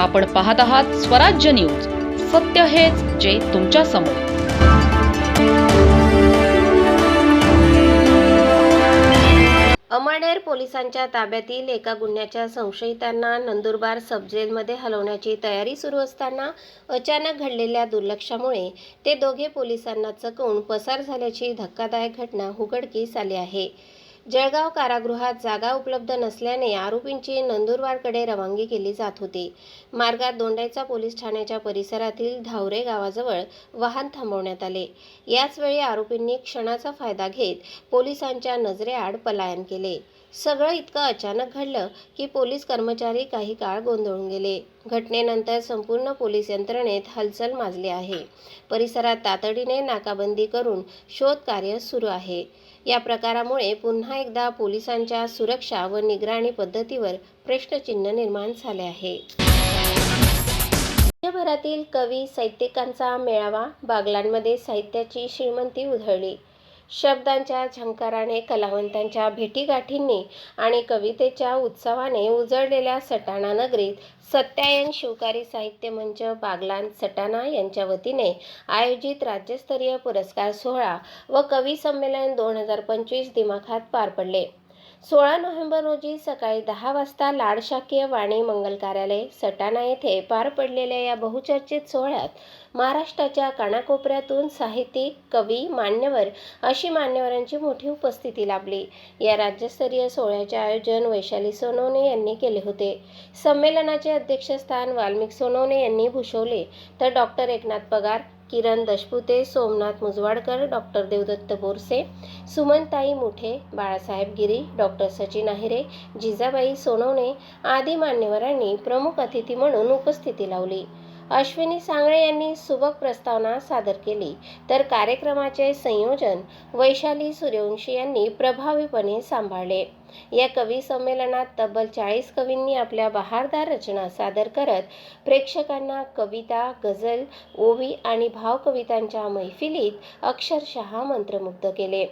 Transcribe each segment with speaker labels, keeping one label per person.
Speaker 1: आपण पाहत आहात स्वराज्य न्यूज. सत्य हेच जे तुमच्यासमोर.
Speaker 2: अमळनेर पोलिसांच्या ताब्यातील एका गुन्ह्याच्या संशयितांना नंदुरबार सबजेलमध्ये हलवण्याची तयारी सुरू असताना अचानक घडलेल्या दुर्लक्षामुळे ते दोघे पोलिसांना चकवून पसार झाल्याची धक्कादायक घटना उघडकीस आली आहे. जळगाव कारागृहात जागा उपलब्ध नसल्याने आरोपींची नंदुरबारकडे रवानगी केली जात होती. मार्गात दोंडाईचा पोलीस ठाण्याच्या परिसरातील धावरे गावाजवळ वाहन थांबवण्यात आले. याचवेळी आरोपींनी क्षणाचा फायदा घेत पोलिसांच्या नजरेआड पलायन केले. सगळं इतकं अचानक घडलं की पोलीस कर्मचारी काही काळ गोंधळून गेले. घटनेनंतर संपूर्ण पोलीस यंत्रणेत हालचाल माजली आहे. परिसरात तातडीने नाकाबंदी करून शोध कार्य सुरू आहे. या प्रकारामुळे पुन्हा एकदा पोलिसांच्या सुरक्षा व निगराणी पद्धतीवर प्रश्नचिन्ह निर्माण झाले आहे. राज्यभरातील कवी साहित्यिकांचा मेळावा बागलांमध्ये साहित्याची श्रीमंती उधळली. शब्दांच्या झंकाराने कलावंतांच्या भेटीगाठींनी आणि कवितेच्या उत्सवाने उजळलेल्या सटाणा नगरीत सत्यायन शिवकारी साहित्य मंच बागलान सटाणा यांच्या वतीने आयोजित राज्यस्तरीय पुरस्कार सोहळा व कवी संमेलन दोन हजार पंचवीस दिमाखात पार पडले. सोळा नोव्हेंबर रोजी सकाळी दहा वाजता लाडशाकीय वाणी मंगल कार्यालय सटाणा येथे पार पडलेल्या या बहुचर्चित सोहळ्यात महाराष्ट्राच्या कानाकोपऱ्यातून साहित्यिक कवी मान्यवर अशी मान्यवरांची मोठी उपस्थिती लाभली. या राज्यस्तरीय सोहळ्याचे आयोजन वैशाली सोनवणे यांनी केले होते. संमेलनाचे अध्यक्षस्थान वाल्मिक सोनवणे यांनी भूषवले. तर doctor Eknath Pagar Kiran Dashpute Somnath Mujwadkar doctor Devdatt Borse Sumantai Muthe Balasaheb Giri doctor Sachin Ahire Jijabai Sonawane आदी मान्यवरांनी प्रमुख अतिथी म्हणून उपस्थिती लावली. अश्विनी सांगळे यांनी सुबक प्रस्तावना सादर केली. तर कार्यक्रमाचे संयोजन वैशाली सूर्यवंशी यांनी प्रभावीपणे सांभाळले. या कवी संमेलनात तब्बल चाळीस कवींनी आपल्या बहारदार रचना सादर करत प्रेक्षकांना कविता गझल ओवी आणि भावकवितांच्या मैफिलीत अक्षरशः मंत्रमुग्ध केले.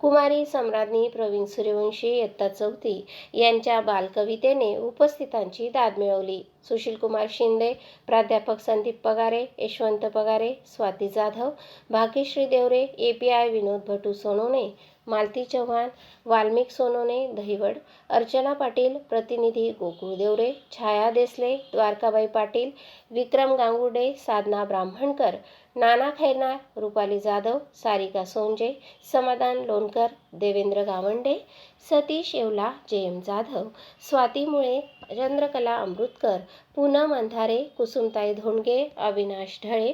Speaker 2: कुमारी सम्राज्ञी प्रवीण सूर्यवंशी इयत्ता चौथी यांच्या बालकवितेने उपस्थितांची दाद मिळवली. सुशील कुमार शिंदे प्राध्यापक Sandeep Pagare Yashwant Pagare Swati Jadhav Bhagyashree Devare A P I Vinod Bhatu Sonone Malti Chavan Valmik Sonone Dahiwad Archana Patil प्रतिनिधी गोकुळ देवरे छाया देसले द्वारकाबाई पाटील विक्रम गांगुर्डे साधना ब्राह्मणकर नाना खैरनार रुपाली जाधव सारिका सोंजे समाधान लोणकर देवेंद्र गावंडे सतीश येवला जे एम जाधव स्वाती मुळे चंद्रकला अमृतकर पूनम अंधारे कुसुमताई धोंडगे अविनाश ढळे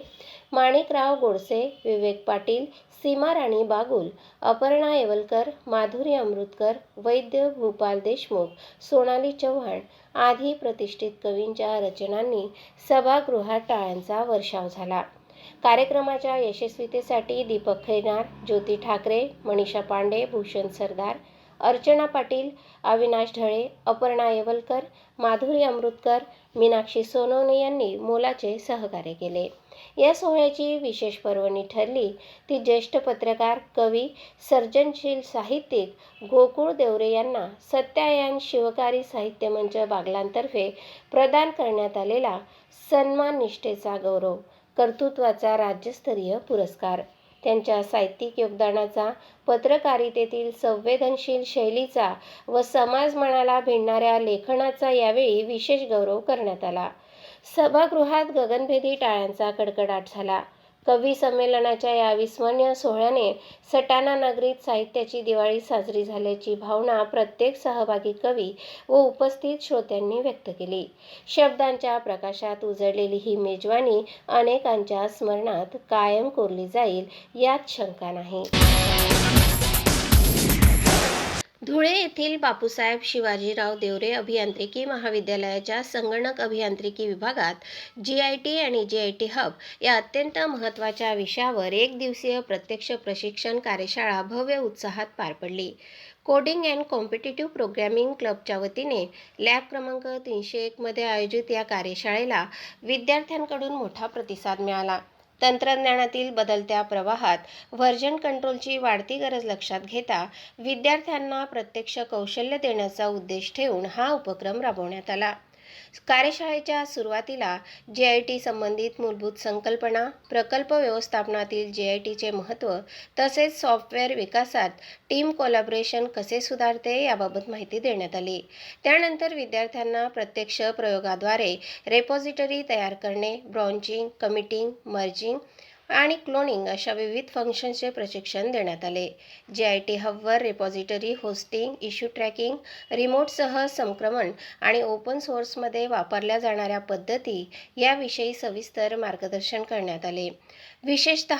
Speaker 2: माणिकराव गोडसे विवेक पाटील सीमा राणी बागुल अपर्णा येवलकर माधुरी अमृतकर वैद्य भूपाल देशमुख सोनाली चव्हाण आदी प्रतिष्ठित कवींच्या रचनांनी सभागृहात टाळ्यांचा वर्षाव झाला. कार्यक्रमाच्या यशस्वीतेसाठी दीपक खैनार ज्योती ठाकरे मनीषा पांडे भूषण सरदार अर्चना पाटील अविनाश ढळे अपर्णा येवलकर माधुरी अमृतकर मीनाक्षी सोनवणे यांनी मोलाचे सहकार्य केले. या सोहळ्याची विशेष पर्वणी ठरली. ती ज्येष्ठ पत्रकार कवी सर्जनशील साहित्यिक गोकुळ देवरे यांना सत्यायन शिवकारी साहित्य मंच बागलांतर्फे प्रदान करण्यात आलेला सन्मान निष्ठेचा गौरव कर्तृत्वाचा राज्यस्तरीय पुरस्कार. त्यांच्या साहित्यिक योगदानाचा पत्रकारितेतील संवेदनशील शैलीचा व समाज मनाला भिडणाऱ्या लेखनाचा यावेळी विशेष गौरव करण्यात आला. सभागृहात गगनभेदी टाळ्यांचा कडकडाट झाला. कवी संमेलनाच्या या अविस्मरणीय सोहळ्याने सटाणा नगरीत साहित्याची दिवाळी साजरी झाल्याची भावना प्रत्येक सहभागी कवी व उपस्थित श्रोत्यांनी व्यक्त केली. शब्दांच्या प्रकाशात उजळलेली ही मेजवानी अनेकांच्या स्मरणात कायम कोरली जाईल यात शंका नाही. धुळे येथील बापूसाहेब शिवाजीराव देवरे अभियांत्रिकी महाविद्यालयाच्या संगणक अभियांत्रिकी विभागात जी आय टी आणि जी आय टी हब या अत्यंत महत्त्वाच्या विषयावर एक दिवसीय प्रत्यक्ष प्रशिक्षण कार्यशाळा भव्य उत्साहात पार पडली. कोडिंग अँड कॉम्पिटेटिव्ह प्रोग्रॅमिंग क्लबच्या वतीने लॅब क्रमांक तीनशे एकमध्ये आयोजित या कार्यशाळेला विद्यार्थ्यांकडून मोठा प्रतिसाद मिळाला. तंत्रज्ञानातील बदलत्या प्रवाहात व्हर्जन कंट्रोलची वाढती गरज लक्षात घेता विद्यार्थ्यांना प्रत्यक्ष कौशल्य देण्याचा उद्देश ठेवून हा उपक्रम राबवण्यात आला. कार्यशाळेच्या सुरुवातीला जे आय टी संबंधित मूलभूत संकल्पना प्रकल्प व्यवस्थापनातील जे आय टीचे महत्त्व तसेच सॉफ्टवेअर विकासात टीम कोलॅबरेशन कसे सुधारते याबाबत माहिती देण्यात आली. त्यानंतर विद्यार्थ्यांना प्रत्यक्ष प्रयोगाद्वारे रेपॉझिटरी तयार करणे ब्रॉन्चिंग कमिटिंग मर्जिंग आणि क्लोनिंग अशा विविध फंक्शन्सचे प्रशिक्षण देण्यात आले. जे आय टी हबवर रिपॉझिटरी होस्टिंग इश्यू ट्रॅकिंग रिमोटसह संक्रमण आणि ओपन सोर्समध्ये वापरल्या जाणाऱ्या पद्धती याविषयी सविस्तर मार्गदर्शन करण्यात आले. विशेषत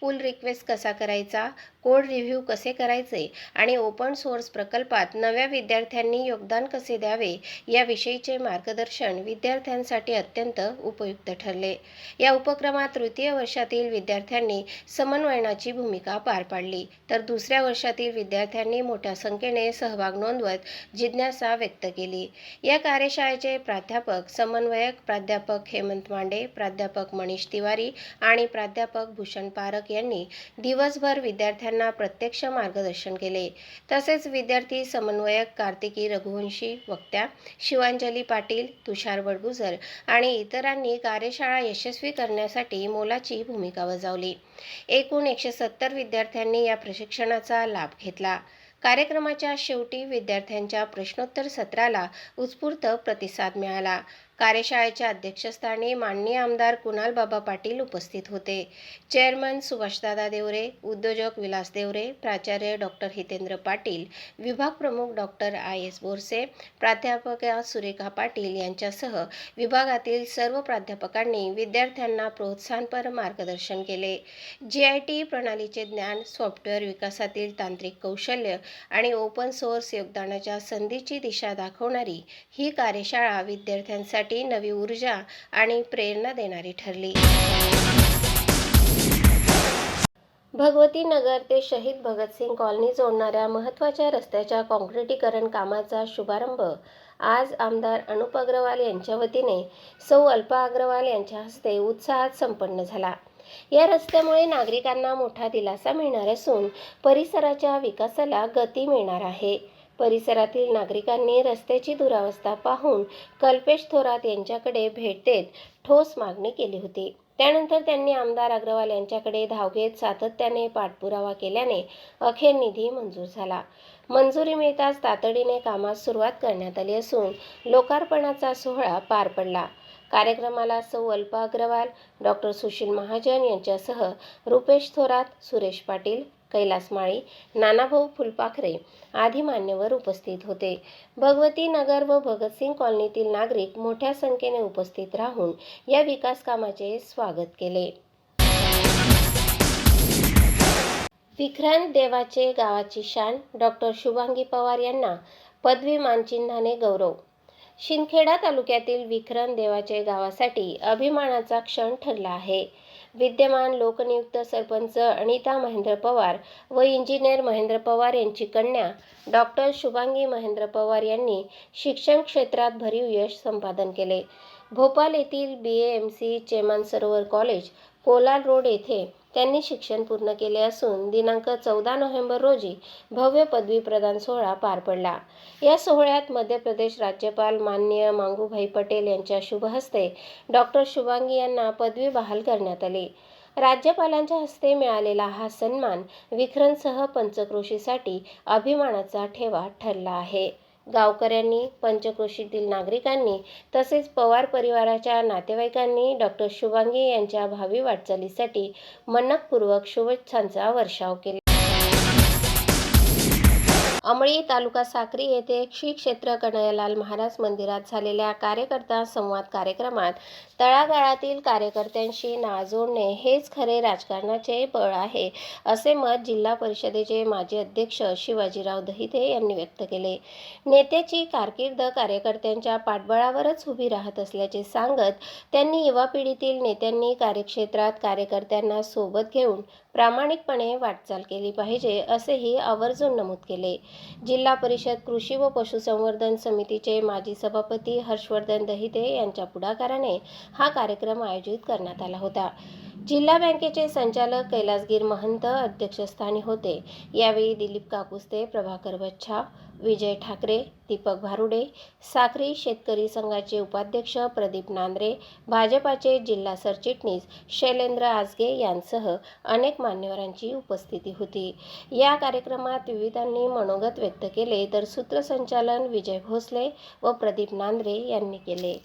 Speaker 2: पुल रिक्वेस्ट कसा करायचा कोड रिव्ह्यू कसे करायचे आणि ओपन सोर्स प्रकल्पात नव्या विद्यार्थ्यांनी योगदान कसे द्यावे याविषयीचे मार्गदर्शन विद्यार्थ्यांसाठी अत्यंत उपयुक्त ठरले. या उपक्रमात तृतीय वर्षातील विद्यार्थ्यांनी समन्वयनाची भूमिका पार पाडली. तर दुसऱ्या वर्षातील विद्यार्थ्यांनी मोठ्या संख्येने सहभाग नोंदवत जिज्ञासा व्यक्त केली. या कार्यशाळेचे प्राध्यापक समन्वयक प्राध्यापक हेमंत मांडे प्राध्यापक मनीष तिवारी आणि प्राध्यापक भूषण पारक यांनी दिवसभर विद्यार्थ्यांना प्रत्यक्ष मार्गदर्शन केले. तसेच विद्यार्थी समन्वयक कार्तिकी रघुवंशी वक्त्या शिवांजली पाटील तुषार बडगुजर आणि इतरांनी कार्यशाळा यशस्वी करण्यासाठी मोलाची भूमिका बजावली. एकूण एकशे सत्तर विद्यार्थ्यांनी या प्रशिक्षणाचा लाभ घेतला. कार्यक्रमाच्या शेवटी विद्यार्थ्यांच्या प्रश्नोत्तर सत्राला उत्स्फूर्त प्रतिसाद मिळाला. कार्यशाळेच्या अध्यक्षस्थानी माननीय आमदार कुणाल बाबा पाटील उपस्थित होते. चेअरमन सुभाषदादा देवरे उद्योजक विलास देवरे प्राचार्य डॉक्टर हितेंद्र पाटील विभाग प्रमुख डॉक्टर आय एस बोरसे प्राध्यापका सुरेखा पाटील यांच्यासह विभागातील सर्व प्राध्यापकांनी विद्यार्थ्यांना प्रोत्साहनपर मार्गदर्शन केले. जी आय टी प्रणालीचे ज्ञान सॉफ्टवेअर विकासातील तांत्रिक कौशल्य आणि ओपन सोर्स योगदानाच्या संधीची दिशा दाखवणारी ही कार्यशाळा विद्यार्थ्यांसाठी नवी ऊर्जा आणि प्रेरणा देणारी ठरली. भगवती नगर ते शहीद भगतसिंग कॉलनी जोडणाऱ्या महत्त्वाच्या रस्त्याच्या काँक्रिटीकरण कामाचा शुभारंभ आज आमदार अनुप अग्रवाल यांच्या वतीने सौ अल्पा अग्रवाल यांच्या हस्ते उत्साहात संपन्न झाला. या रस्त्यामुळे नागरिकांना मोठा दिलासा मिळणार असून परिसराच्या विकासाला गती मिळणार आहे. परिसरातील नागरिकांनी रस्त्याची दुरावस्था पाहून कल्पेश थोरात यांच्याकडे भेट देत ठोस मागणी केली होती. त्यानंतर त्यांनी आमदार अग्रवाल यांच्याकडे धाव घेत सातत्याने पाठपुरावा केल्याने अखेर निधी मंजूर झाला. मंजुरी मिळताच तातडीने कामास सुरुवात करण्यात आली असून लोकार्पणाचा सोहळा पार पडला. कार्यक्रमाला सौ अल्पा अग्रवाल डॉक्टर सुशील महाजन यांच्यासह रुपेश थोरात सुरेश पाटील कैलास माळी नानाभाऊ फुलपाखरे आदी मान्यवर उपस्थित होते. भगवती नगर व भगतसिंग कॉलनीतील नागरिक मोठ्या संख्येने उपस्थित राहून या विकास कामाचे स्वागत केले. विक्रांत देवाचे गावाची शान डॉक्टर शुभांगी पवार यांना पदवी मानचिन्हाने गौरव. शिंदखेडा तालुक्यातील विक्रम देवाचे गावासाठी अभिमानाचा क्षण ठरला आहे. विद्यमान लोकनियुक्त सरपंच अनिता महेंद्र पवार व इंजिनियर महेंद्र पवार यांची कन्या डॉक्टर शुभांगी महेंद्र पवार यांनी शिक्षण क्षेत्रात भरीव यश संपादन केले. भोपाल येथील बी एम सी चेमान सरोवर कॉलेज कोलार रोड येथे त्यांनी शिक्षण पूर्ण केले असून दिनांक चौदा नोव्हेंबर रोजी भव्य पदवी प्रदान सोहळा पार पडला. या सोहळ्यात मध्य प्रदेश राज्यपाल मान्य मांगूभाई पटेल यांच्या शुभहस्ते डॉक्टर शुभांगी यांना पदवी बहाल करण्यात आली. राज्यपालांच्या हस्ते मिळालेला हा सन्मान विखरणसह पंचक्रोशीसाठी अभिमानाचा ठेवा ठरला आहे. गावकऱ्यांनी पंचक्रोशीतील नागरिकांनी तसेच पवार परिवाराच्या नातेवाईकांनी डॉक्टर शुभांगी यांच्या भावी वाटचालीसाठी मनपूर्वक शुभेच्छांचा वर्षाव केला. अमळी तालुका साक्री येथे श्री क्षेत्र कन्हैयालाल महाराज मंदिरात झालेल्या कार्यकर्ता संवाद कार्यक्रमात तळागाळातील कार्यकर्त्यांशी नाजोडणे हेच खरे राजकारणाचे बळ आहे असे मत जिल्हा परिषदेचे माजी अध्यक्ष शिवाजीराव दहिते यांनी व्यक्त केले. नेत्याची कारकीर्द कार्यकर्त्यांच्या पाठबळावरच उभी राहत असल्याचे सांगत त्यांनी युवा पिढीतील नेत्यांनी कार्यक्षेत्रात कार्यकर्त्यांना सोबत घेऊन प्रामाणिकपणे वाटचाल केली पाहिजे असेही आवर्जून नमूद केले. जिल्हा परिषद कृषी व पशुसंवर्धन समितीचे माजी सभापती हर्षवर्धन दहिते यांच्या पुढाकाराने हा कार्यक्रम आयोजित करण्यात आला होता. जिल्हा बँकेचे संचालक कैलासगीर महंत अध्यक्षस्थानी होते. यावेळी दिलीप काकुस्ते प्रभाकर बच्छा विजय ठाकरे दीपक भारुडे साखरी शेतकरी संघाचे उपाध्यक्ष प्रदीप नांद्रे भाजपाचे जिल्हा सरचिटणीस शैलेंद्र आजगे यांसह अनेक मान्यवरांची उपस्थिती होती. या कार्यक्रमात विविधांनी मनोगत व्यक्त केले तर सूत्रसंचालन विजय भोसले व प्रदीप नांद्रे यांनी केले.